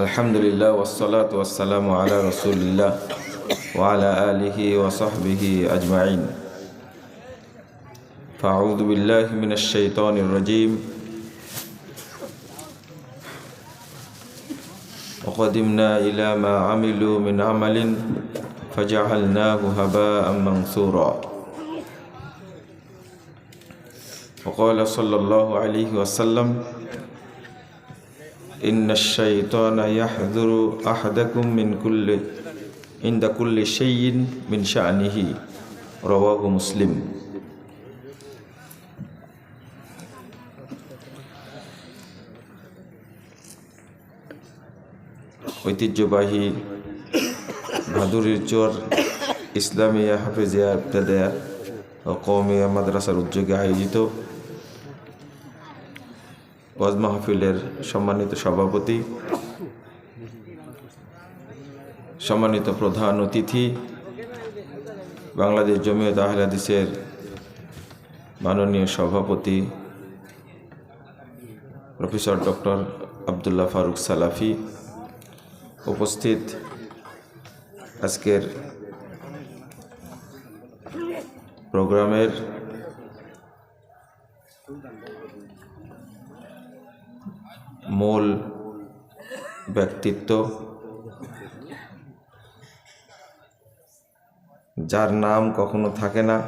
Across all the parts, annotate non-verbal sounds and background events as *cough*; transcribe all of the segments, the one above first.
الحمد لله والصلاة والسلام على رسول الله وعلى آله وصحبه أجمعين فأعوذ بالله من الشيطان الرجيم وقدمنا إلى ما عملوا من عمل فجعلناه هباء منثورا وقال صلى الله عليه وسلم إن الشيطان يحذر أحدكم من كل عند كل شيء من شأنه رواه مسلم ঐতিহ্যবাহী ভাদুরীর চর ইসলামিয়া হাফেজিয়া ইবতাদায়া ও কৌমিয়া মাদ্রাসার উদ্যোগে আয়োজিত ওয়াজ মাহফিলের সম্মানিত সভাপতি, সম্মানিত প্রধান অতিথি, বাংলাদেশ জমিয়ত আহলে হাদিসের মাননীয় সভাপতি, প্রফেসর ডক্টর আবদুল্লাহ ফারুক সালাফি উপস্থিত আজকের প্রোগ্রামের মূল ব্যক্তিত্ব, যার নাম কখনো থাকে না,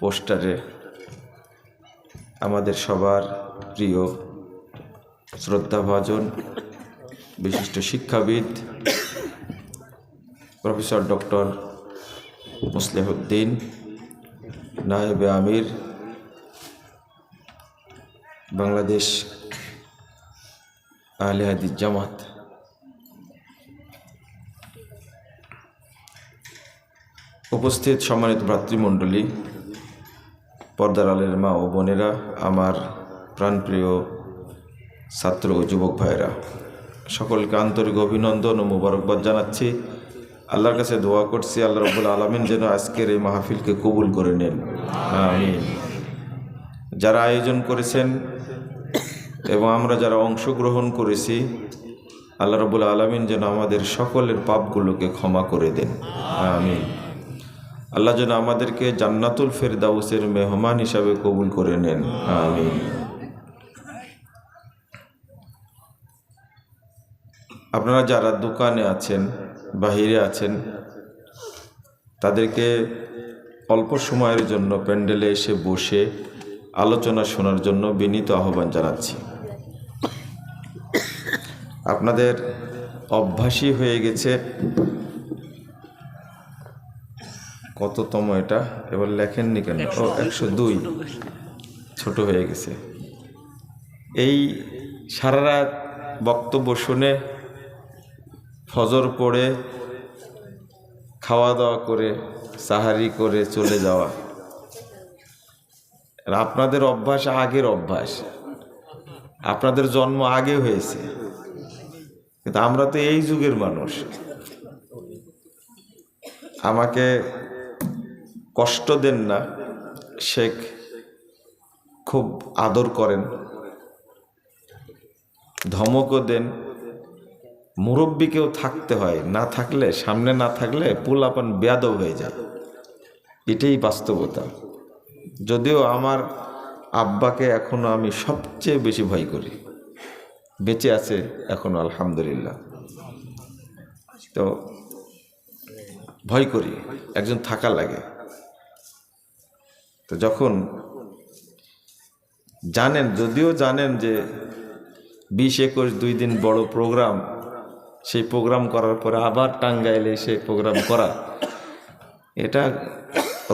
পোস্টারে আমাদের সবার প্রিয় শ্রদ্ধাভাজন, বিশিষ্ট শিক্ষাবিদ, প্রফেসর ডক্টর মুসলিহুদ্দিন নায়েবে আমির, বাংলাদেশ আহলে জামাত উপস্থিত সম্মানিত ভ্রাতৃমণ্ডলী, পর্দার আলের মা ও বোনেরা, আমার প্রাণপ্রিয় ছাত্র ও যুবক ভাইয়েরা, সকলকে আন্তরিক অভিনন্দন ও মোবারকবাদ জানাচ্ছি। আল্লাহর কাছে দোয়া করছি, আল্লাহ রব্বুল আলমিন যেন আজকের এই মাহফিলকে কবুল করে নেন। আমিন। যারা আয়োজন করেছেন এবং আমরা যারা অংশগ্রহণ করেছি, আল্লাহ রবুল আলমিন যেন আমাদের সকলের পাপগুলোকে ক্ষমা করে দেন। আমিন। আল্লাহ যেন আমাদেরকে জান্নাতুল ফেরদাউসের মেহমান হিসাবে কবুল করে নেন। আমিন। আপনারা যারা দোকানে আছেন, বাহিরে আছেন, তাদেরকে অল্প সময়ের জন্য প্যান্ডেলে এসে বসে আলোচনা শোনার জন্য বিনীত আহ্বান জানাচ্ছি। আপনাদের অভ্যাসই হয়ে গেছে। কততম এটা? এবার লেখেননি কেন? ও একশো দুই। ছোট হয়ে গেছে। এই সারা রাত বক্তব্য শুনে ফজর পড়ে খাওয়া দাওয়া করে সাহারি করে চলে যাওয়া। আর আপনাদের অভ্যাস আগের অভ্যাস। আপনাদের জন্ম আগে হয়েছে। কিন্তু আমরা তো এই যুগের মানুষ। আমাকে কষ্ট দেন না, শেখ খুব আদর করেন, ধমকও দেন। মুরব্বীকেও থাকতে হয়, না থাকলে, সামনে না থাকলে পুলাপান বেয়াদব হয়ে যায়। এটাই বাস্তবতা। যদিও আমার আব্বাকে এখনও আমি সবচেয়ে বেশি ভয় করি। বেঁচে আছে এখনও আলহামদুলিল্লাহ। তো ভয় করি, একজন থাকা লাগে। তো যখন জানেন, যদিও জানেন যে বিশ একুশ দুই দিন বড় প্রোগ্রাম, সেই প্রোগ্রাম করার পরে আবার টাঙ্গাইলে সেই প্রোগ্রাম করা, এটা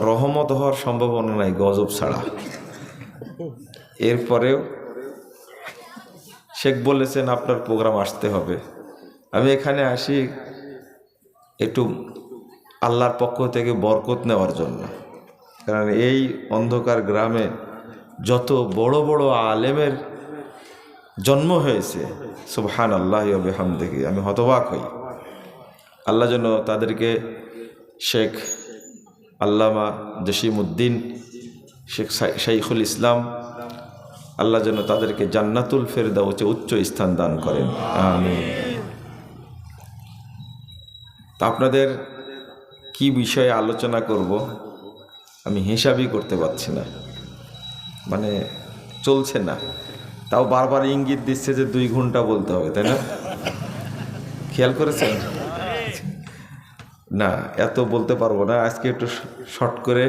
রহমত হওয়ার সম্ভাবনা নাই গজব ছাড়া। এরপরেও শেখ বলেছেন, আপনার প্রোগ্রাম আসতে হবে। আমি এখানে আসি একটু আল্লাহর পক্ষ থেকে বরকত নেওয়ার জন্য। কারণ এই অন্ধকার গ্রামে যত বড় বড় আলেমের জন্ম হয়েছে সুবহান আল্লাহ বেহাম দেখি আমি হতবাক হই। আল্লাহ যেন তাদেরকে শেখ আল্লামা জসিমউদ্দিন, শেখ শাইখুল ইসলাম আল্লাহ যেন তাদেরকে জান্নাতুল ফেরদাউসে উচ্চ স্থান দান করেন। আমি আপনাদের কি বিষয়ে আলোচনা করব? আমি হিসাবই করতে পারছি না। মানে চলছে না। তাও বারবার ইঙ্গিত দিচ্ছে যে দুই ঘণ্টা বলতে হবে, তাই না? খেয়াল করেছেন? না, এত বলতে পারব না। আজকে একটু শর্ট করে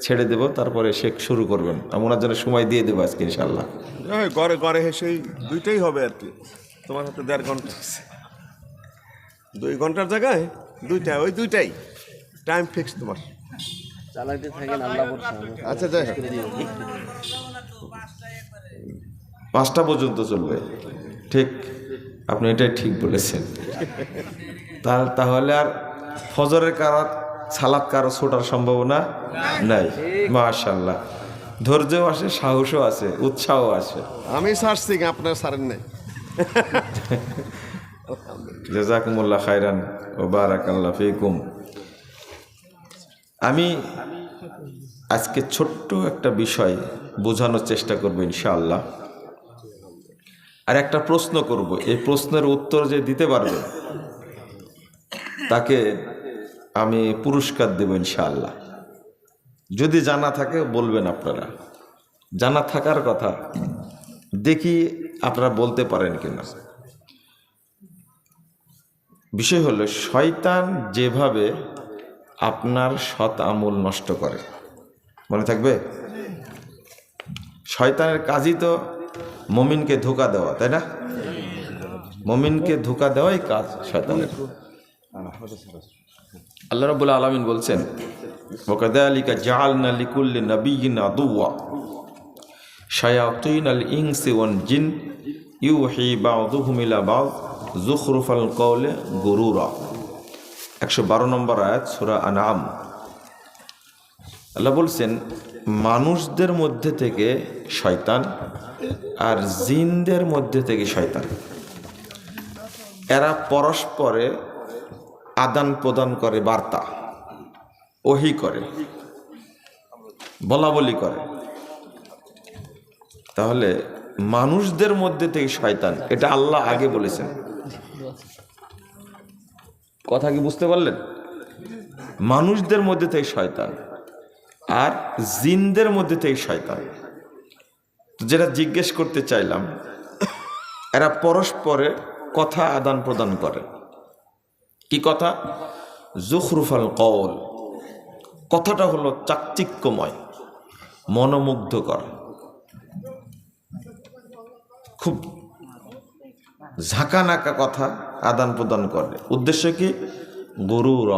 ছেড়ে দেব তারপরে শেখ শুরু করবেন ওনার জন্য সময় দিয়ে দেবো আজকে ইনশাল্লাহ হ্যাঁ ঘরে ঘরে হেসেই দুইটাই হবে আর কি। তোমার হাতে দেড় ঘণ্টা দুই ঘণ্টার জায়গায় দুইটা ওই দুইটাই। টাইম ফিক্স তোমার। চালাইতে থাকেন আল্লাহ আচ্ছা যাই হোক। পাঁচটা পর্যন্ত চলবে। ঠিক আপনি এটাই ঠিক বলেছেন। তাহলে আর ফজরের কারও সালাদ কারও ছোটার সম্ভাবনা নাই? মাশাল্লাহ ধৈর্যও আসে সাহসও আছে উৎসাহ আছে আমি সারছি আপনার সারেন নাই। *laughs* জাজাকুমুল্লাহ খাইরান ও বারাকাল্লাহ ফিকুম। আমি আজকে ছোট্ট একটা বিষয় বোঝানোর চেষ্টা করব ইনশাআল্লাহ। আর একটা প্রশ্ন করব এই প্রশ্নের উত্তর যে দিতে পারবে তাকে আমি পুরস্কার দেব ইনশাআল্লাহ। যদি জানা থাকে বলবেন আপনারা। জানা থাকার কথা দেখি আপনারা বলতে পারেন কিনা। বিষয় হলো, শয়তান যেভাবে আপনার সৎ আমল নষ্ট করে। মনে থাকবে? শয়তানের কাজই তো মমিনকে ধোকা দেওয়া, তাই না? মমিনকে ধোকা দেওয়াই কাজ শয়তানের। আল্লাহ রাবুল আলমিন বলছেন ওকাদালিকা জাআলনা লিকুল্লি নাবিয়িন আদুওয়া, শায়াতিন আল ইনসি ওয়ান জিন ইউহি বাউদুহুম ইলা বাউদ জুখরুফাল কওলে গুরুরা। একশো বারো নম্বর আয়াত, সূরা আনাম আল্লাহ বলছেন, মানুষদের মধ্যে থেকে শয়তান আর জিনদের মধ্যে থেকে শয়তান। এরা পরস্পরে আদান প্রদান করে, বার্তা। ওহি করে। বলা বলি করে। তাহলে মানুষদের মধ্যে থেকে শয়তান, এটা আল্লাহ আগে বলেছেন। কথা কি বুঝতে পারলেন? মানুষদের মধ্যে থেকে শয়তান আর জিনদের মধ্যে থেকে শয়তান। যেটা জিজ্ঞেস করতে চাইলাম, এরা পরস্পরে কথা আদান প্রদান করে। কি কথা? জুখরুফাল কওল। কথাটা হলো চাকচিক্যময়, মনোমুগ্ধকর। খুব ঝাঁকানাকা কথা আদান প্রদান করে। উদ্দেশ্য কি? গরু র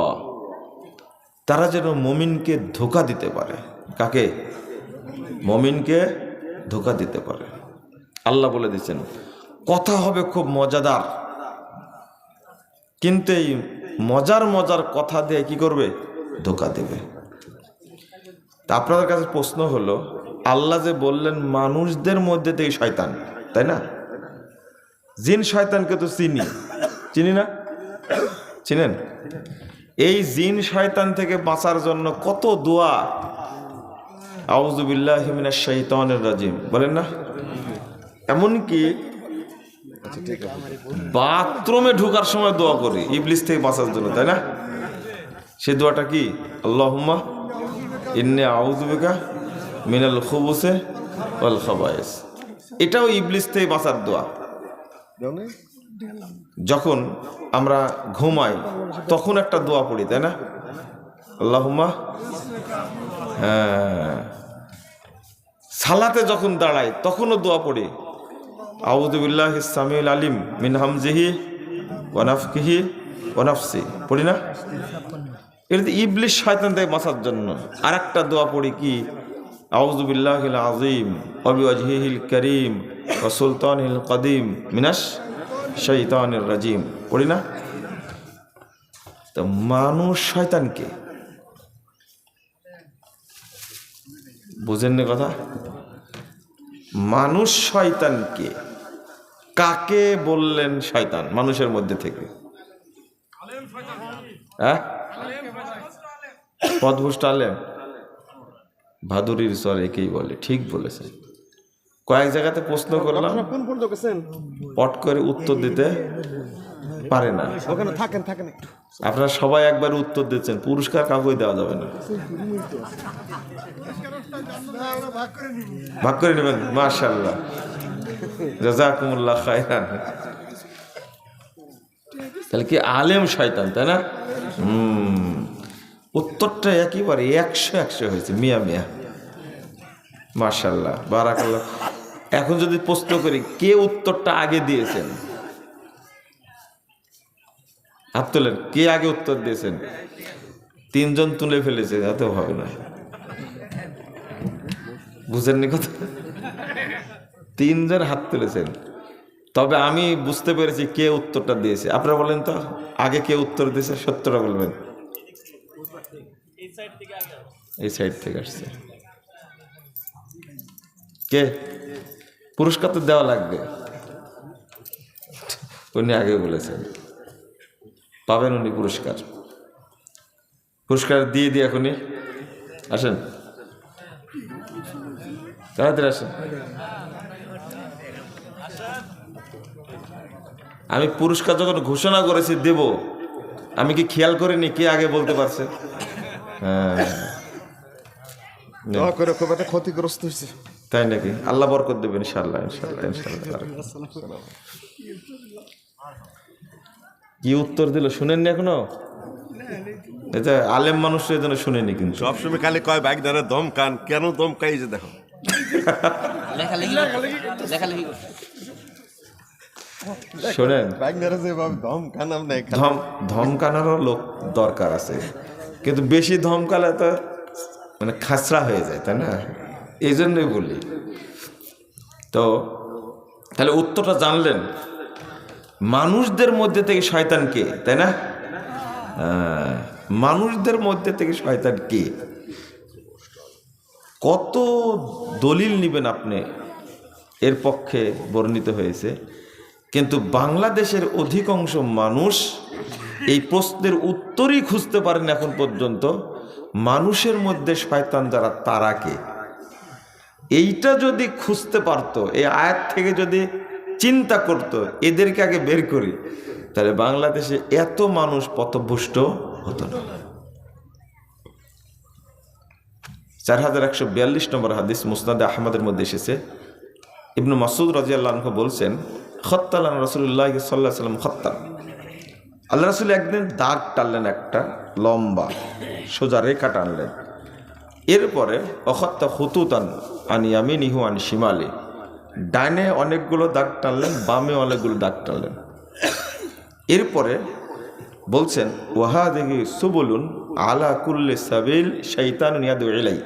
তারা যেন মমিনকে ধোকা দিতে পারে। কাকে? মমিনকে ধোকা দিতে পারে। আল্লাহ বলে দিচ্ছেন কথা হবে খুব মজাদার। কিন্তু এই মজার মজার কথা দিয়ে কি করবে? ধোকা দেবে। তা আপনাদের কাছে প্রশ্ন হলো, আল্লাহ যে বললেন, মানুষদের মধ্যে থেকে শয়তান, তাই না? জিন শয়তানকে তো চিনি। চিনি না? চিনেন? এই জিন শয়তান থেকে বাঁচার জন্য কত দোয়া। আউজুবিল্লাহ হিমিনা শৈতানের রাজিম। বলেন না? এমনকি বাথরুমে ঢোকার সময় দোয়া করি ইবলিস থেকে বাঁচার জন্য তাই না? সে দোয়াটা কি? আল্লাহুম্মা ইন্নে আউজুবিকা মিনাল খুবুসে ওয়াল খাবায়েস এটাও ইবলিস থেকে বাঁচার দোয়া। যখন আমরা ঘুমাই তখন একটা দোয়া পড়ি তাই না? আল্লাহুম্মা হ্যাঁ সালাতে যখন দাঁড়াই তখনও দোয়া পড়ি। আউদুবিল্লাহ ইসলামিল আলিম মিন হামজিহি ওয়ানাফকিহি ওয়ানাফসি পড়ি না? এটা ইবলিশ শয়তান থেকে বাঁচার জন্য। আর একটা দোয়া পড়ি কি? আউজুবিল্লাহ আজিম অবিওয়াজহিল করিম ও সুলতানিল কদিম মিনাস শৈতানির রাজিম। পড়ি না? তো মানুষ শয়তানকে। বুঝেননি কথা? মানুষ শয়তানকে। কাকে বললেন শয়তান মানুষের মধ্যে থেকে? হ্যাঁ? পদভুষ্ট আলেম? ভাদুরীর স্বর একেই বলে ঠিক বলেছে কয়েক জায়গাতে প্রশ্ন করলাম পট করে উত্তর দিতে পারে না। ওখানে থাকেন থাকেন একটু। আপনারা সবাই একবার উত্তর দিচ্ছেন পুরস্কার কাউকে দেওয়া যাবে না। ভাগ করে নেবেন মাশাল্লাহ জাজাকুমুল্লাহ খায়রান। তাহলে কি আলেম শয়তান, তাই না? উত্তরটা একেবারে একশো একশো হয়েছে, মিয়া মিয়া। মাশাল্লাহ বারাকাল্লাহ। এখন যদি প্রশ্ন করি, কে উত্তরটা আগে দিয়েছেন? হাত তোলেন, কে আগে উত্তর দিয়েছেন? তিনজন তুলে ফেলেছে, এত হবে না। বুঝেননি কথা? তিনজন হাত তুলেছেন। তবে আমি বুঝতে পেরেছি কে উত্তরটা দিয়েছে। আপনারা বলেন তো, আগে কে উত্তর দিয়েছে, সত্যটা বলবেন। এই সাইড থেকে আসছে। কে? পুরস্কার তো দেওয়া লাগবে। উনি আগে বলেছেন। পাবেন উনি পুরস্কার। পুরস্কার দিয়ে দিয়ে এখনই। আসেন। তাড়াতাড়ি আসেন। আমি পুরস্কার যখন ঘোষণা করেছি দেব আমি কি খেয়াল করিনি কে আগে বলতে পারছে? হ্যাঁ। করে খুব একটা ক্ষতিগ্রস্ত হয়েছে। তাই নাকি? আল্লাহ বরকত দেবেন ইনশাল্লাহ ইনশাল্লাহ ইনশাল্লাহ কি উত্তর দিল? শুনেননি এখনও? এটা আলেম মানুষের জন্য শুনেনি কিন্তু। সবসময় খালি কয় বাইক ধরে দম কান কেন দম কাই যে দেখো? লেখালেখি লেখালেখি করছে। শোনেন। ধমকানোরও লোক দরকার আছে। কিন্তু বেশি ধমকালে তো মানে খাসরা হয়ে যায় তাই না? এই জন্যই বলি। তো তাহলে উত্তরটা জানলেন। মানুষদের মধ্যে থেকে শয়তান কে তাই না? হ্যাঁ, মানুষদের মধ্যে থেকে শয়তান কে? কত দলিল নেবেন আপনি? এর পক্ষে বর্ণিত হয়েছে। কিন্তু বাংলাদেশের অধিকাংশ মানুষ এই প্রশ্নের উত্তরই খুঁজতে পারেন এখন পর্যন্ত। মানুষের মধ্যে শয়তান যারা তারাকে এইটা যদি খুঁজতে পারতো, এই আয়াত থেকে যদি চিন্তা করত, এদেরকে আগে বের করি, তাহলে বাংলাদেশে এত মানুষ পথভ্রষ্ট হতো না। চার হাজার একশো বিয়াল্লিশ নম্বর হাদিস মুসনাদে আহমদের মধ্যে এসেছে। ইবনু মাসুদ রাজিয়াল্লাহ বলছেন খত্তালান রসুল্লাহ সাল্লাহ সাল্লাম খত্তাল। আল্লাহ রসুল একদিন দাগ টানলেন একটা, লম্বা, সোজা রেখা টানলেন। এরপরে, অখত্তা হুতুতান আনি আমি নিহু আনি শিমালি। ডাইনে অনেকগুলো দাগ টানলেন, বামে অনেকগুলো দাগ টানলেন। এরপরে বলছেন ওয়াহা দেখি সুবলুন আলা কুল্লে সাবিল শৈতান ইয়াদু এলাই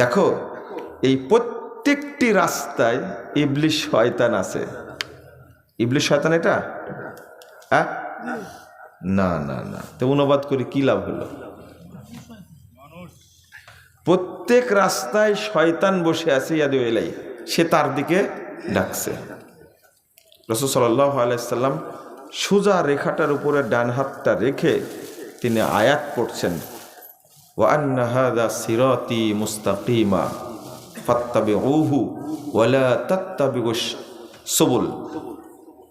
দেখো, এই প্রত্যেকটি রাস্তায় ইবলিশ শয়তান আছে। ইবলিশ শয়তান এটা? আহ? না না না। তো অনুবাদ করে কি লাভ হলো? প্রত্যেক রাস্তায় শয়তান বসে আছে ইয়াদু এলাই সে তার দিকে ডাকছে। রসুল সাল্লাহ আলাইসাল্লাম সোজা রেখাটার উপরে ডান হাতটা রেখে তিনি আয়াত পড়ছেন সিরাতি মুস্তাকিমা ওয়ালা সুবুল।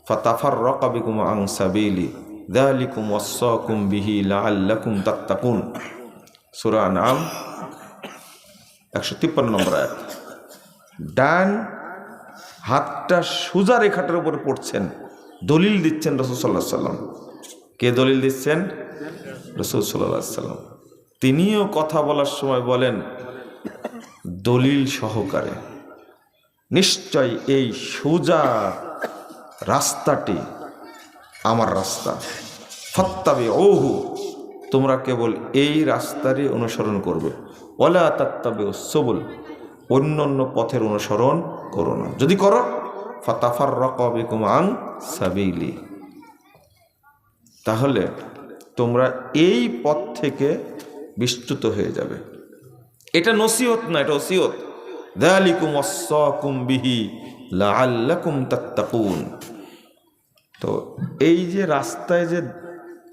ফাতাফাররাকা বিকুম আন সাবিলি, যালিকুম ওয়াসাকুম বিহি লাআল্লাকুম তাত্তাকুন। সূরা আনআম 153 নম্বর আয়াত। ডান হাতটা সোজা রেখাটার উপরে পড়ছেন, দলিল দিচ্ছেন রসুল সাল্লাহ সাল্লাম কে দলিল দিচ্ছেন? রসুল সাল্লাহ সাল্লাম তিনিও কথা বলার সময় বলেন, দলিল সহকারে, নিশ্চয় এই সোজা রাস্তাটি আমার রাস্তা। ফত্তাবে ওহু তোমরা কেবল এই রাস্তারই অনুসরণ করবে। ওলা তাত্তাবে সবুল অন্য অন্য পথের অনুসরণ করো না। যদি করো ফাতাফার রকবিকুম আং সাবিলি। তাহলে তোমরা এই পথ থেকে বিস্তৃত হয়ে যাবে। এটা নসিহত না, এটা ওসিয়ত দালিকুম অসাকুম বিহি লাআল্লাকুম তাত্তাকুন। তো এই যে রাস্তায় যে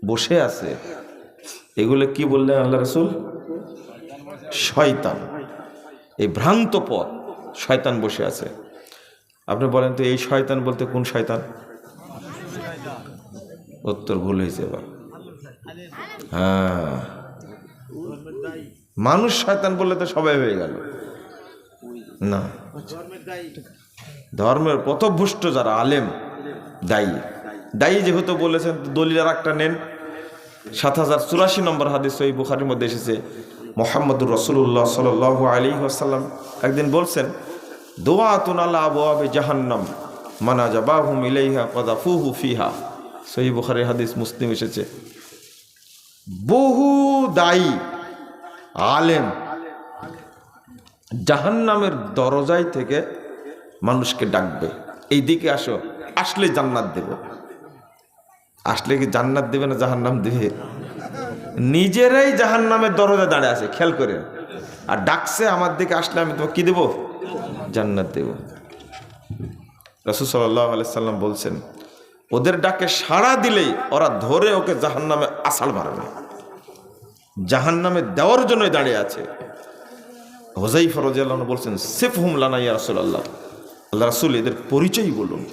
বসে আছে, এগুলো কি বললেন আল্লাহ রসুল? শয়তান। এই ভ্রান্ত পথ, শয়তান বসে আছে। আপনি বলেন তো, এই শয়তান বলতে কোন শয়তান? উত্তর ভুল হয়েছে এবার। হ্যাঁ। মানুষ শয়তান বললে তো সবাই হয়ে গেল। না। ধর্মের পথভ্রষ্ট যারা আলেম, দায়ী। দায়ী যেহেতু বলেছেন দলিল আর একটা নেন। সাত হাজার চুরাশি নম্বর হাদিস ওই বুখারির মধ্যে এসেছে। মোহাম্মদুর রসুল্লাহ সাল আলী আসাল্লাম একদিন বলছেন, দোয়াতুন আল্লাহ আবু আবে জাহান্নাম, মানা জাবাহুম ইলাইহা কদা ফুহু ফিহা। সহি বুখারির হাদিস মুসলিম এসেছে। বহু দায়ী, আলেম, জাহান্নামের দরজায় থেকে মানুষকে ডাকবে। এই দিকে আসো, আসলে জান্নাত দেব। আসলে কি জান্নাত দেবে না জাহান্নাম দেবে? নিজেরাই জাহান্নামের দরজা দাঁড়িয়ে আছে, খেয়াল করে। আর ডাকছে আমার দিকে, আসলে আমি তোমাকে কি দেব? জান্নাত দেব। রসুল সাল্লাহ বলছেন, ওদের ডাকে সাড়া দিলেই ওরা ধরে ওকে জাহান্নামে আষাঢ় মারবে। জাহান্নামে দেওয়ার জন্যই দাঁড়িয়ে আছে। হোজাই ফরজিয়াল্লাহ বলছেন সেফ হুম লানা ইয়া রাসুল আল্লাহ রাসুল এদের পরিচয় বলুন।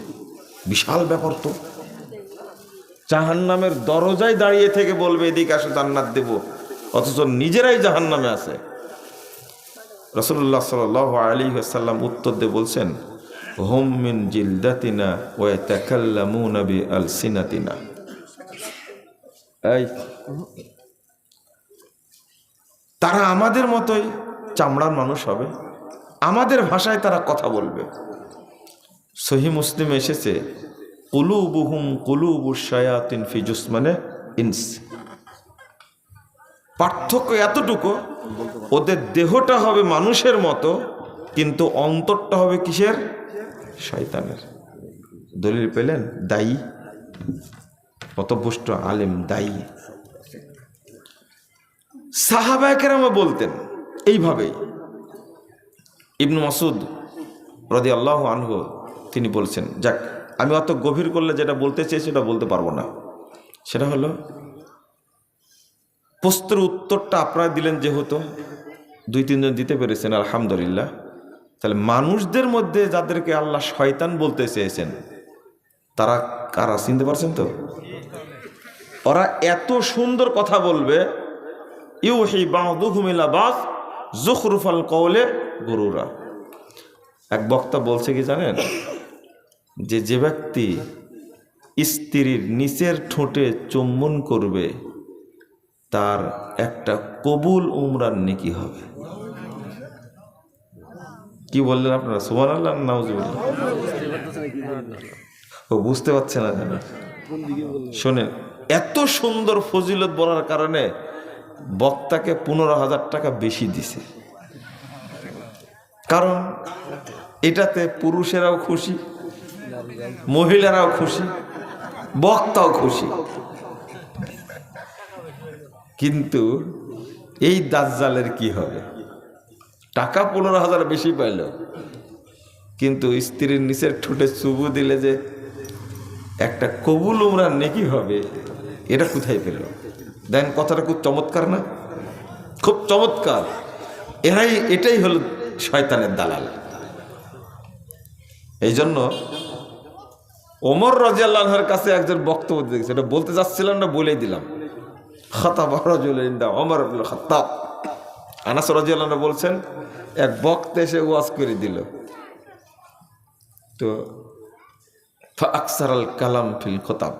বিশাল ব্যাপার তো। জাহান্নামের দরজায় দাঁড়িয়ে থেকে বলবে, এদিকে আসে, জান্নাত দেব। অথচ নিজেরাই জাহান্নামে আছে। রসুল্লাহ সাল আলী সাল্লাম উত্তর দিয়ে বলছেন, হোম মিন জিলদাতিনা ওয়া তাকাল্লামুনা বি আলসিনাতিনা এই, তারা আমাদের মতোই চামড়ার মানুষ হবে। আমাদের ভাষায় তারা কথা বলবে। সহি মুসলিম এসেছে, কুলুবুহুম কুলুবু শায়াতিন ফিজুস মানে ইনস। পার্থক্য এতটুকু, ওদের দেহটা হবে মানুষের মতো, কিন্তু অন্তরটা হবে কিসের? শয়তানের। দলিল পেলেন, দায়ী। পথভ্রষ্ট আলেম, দায়ী। সাহাবায়কেরামা বলতেন এইভাবেই। ইবনু মাসুদ রদি আল্লাহ আনহু তিনি বলছেন, যাক, আমি অত গভীর করলে যেটা বলতে চেয়েছি সেটা বলতে পারব না। সেটা হলো, প্রশ্নের উত্তরটা আপনারা দিলেন যেহেতু, দুই, তিনজন দিতে পেরেছেন, আলহামদুলিল্লাহ। তাহলে মানুষদের মধ্যে যাদেরকে আল্লাহ শয়তান বলতে চেয়েছেন, তারা কারা, চিনতে পারছেন তো? ওরা এত সুন্দর কথা বলবে, ইউহি বাঁধুহুমিলা বাস, জুখরুফাল কৌলে গরুরা। এক বক্তা বলছে কি জানেন? যে যে ব্যক্তি স্ত্রীর নিচের ঠোঁটে চুম্বন করবে, তার একটা কবুল উমরার নেকি হবে। কি বললেন আপনারা? সুমান আল্লাহ নাউজুবিল্লাহ ও বুঝতে পারছে না জানা। শোনেন, এত সুন্দর ফজিলত বলার কারণে বক্তাকে পনেরো হাজার টাকা বেশি দিছে। কারণ এটাতে পুরুষেরাও খুশি মহিলারাও খুশি, বক্তাও খুশি। কিন্তু এই দাজ্জালের কি হবে? টাকা পনেরো হাজার বেশি পাইল। কিন্তু স্ত্রীর নিচের ঠোঁটে চুবু দিলে যে একটা কবুল উমরার নেকি হবে, এটা কোথায় পেল? দেন কথাটা খুব চমৎকার না? খুব চমৎকার। এরাই, এটাই হলো শয়তানের দালাল। এই জন্য ওমর রাজিয়াল্লাহর কাছে একজন বক্তব্য দেখছে এটা বলতে যাচ্ছিলাম না, বলেই দিলাম। খতাব রাজুলিন্দা ওমর আব্দুল খতাব আনাস রাজিয়াল্লাহ বলছেন, এক বক্তা এসে ওয়াজ করে দিল। তো আকসার কালাম ফিল খতাব।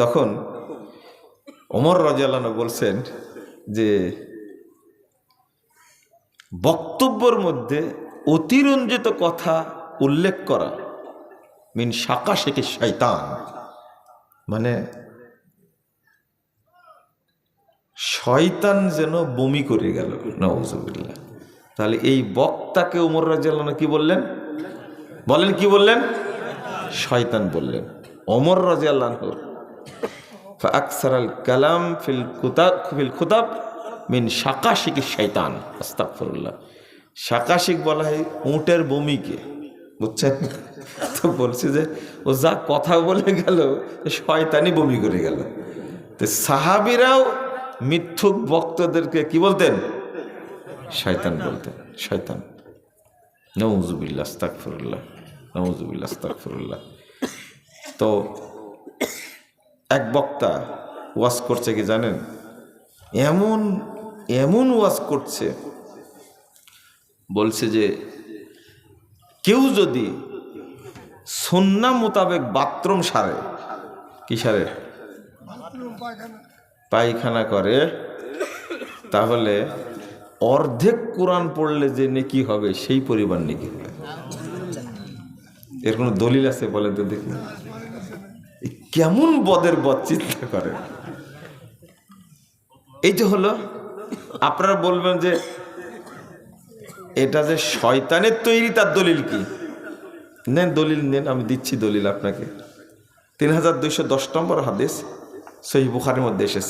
তখন ওমর রাজিয়াল্লাহ বলছেন যে, বক্তব্যর মধ্যে অতিরঞ্জিত কথা উল্লেখ করা মিন শাকা শেখে শয়তান মানে শয়তান যেন বমি করে গেল নওয়াজুবিল্লাহ তাহলে এই বক্তাকে উমর রাজিয়াল্লাহ কি বললেন? বলেন, কি বললেন? শয়তান বললেন অমর রাজিয়াল্লাহ আকসার আল কালাম ফিল কুতাব, ফিল খুতাব মিন শাকাশিক শৈতান আস্তাকফরুল্লাহ শাকাশিক বলা হয় উঁটের বমিকে। বুঝছেন? তো বলছে যে, ও যা কথা বলে গেল শয়তানি বমি করে গেল। তো সাহাবিরাও মিথ্যুক ভক্তদেরকে কি বলতেন? শয়তান বলতেন, শয়তান। নওজুবিল্লা আস্তাকফিরুল্লাহ নওজুবিল্লা আস্তাকফিরুল্লাহ তো এক বক্তা ওয়াজ করছে কি জানেন? এমন এমন ওয়াজ করছে, বলছে যে কেউ যদি সন্না মোতাবেক বাথরুম সারে, কি সারে? পায়খানা করে, তাহলে অর্ধেক কোরআন পড়লে যে নেকি হবে, সেই পরিমাণ নেকি হবে। এর কোনো দলিল আছে বলেন তো দেখি। এ কেমন বদের বদ চিন্তা করে। এইটা হলো, আপনারা বলবেন যে এটা যে শয়তানের তৈরি, তার দলিল কি? নেন দলিল, নেন, আমি দিচ্ছি দলিল আপনাকে। তিন হাজার দুইশো দশ নম্বর হাদিস সহি বুখারের মধ্যে এসেছে।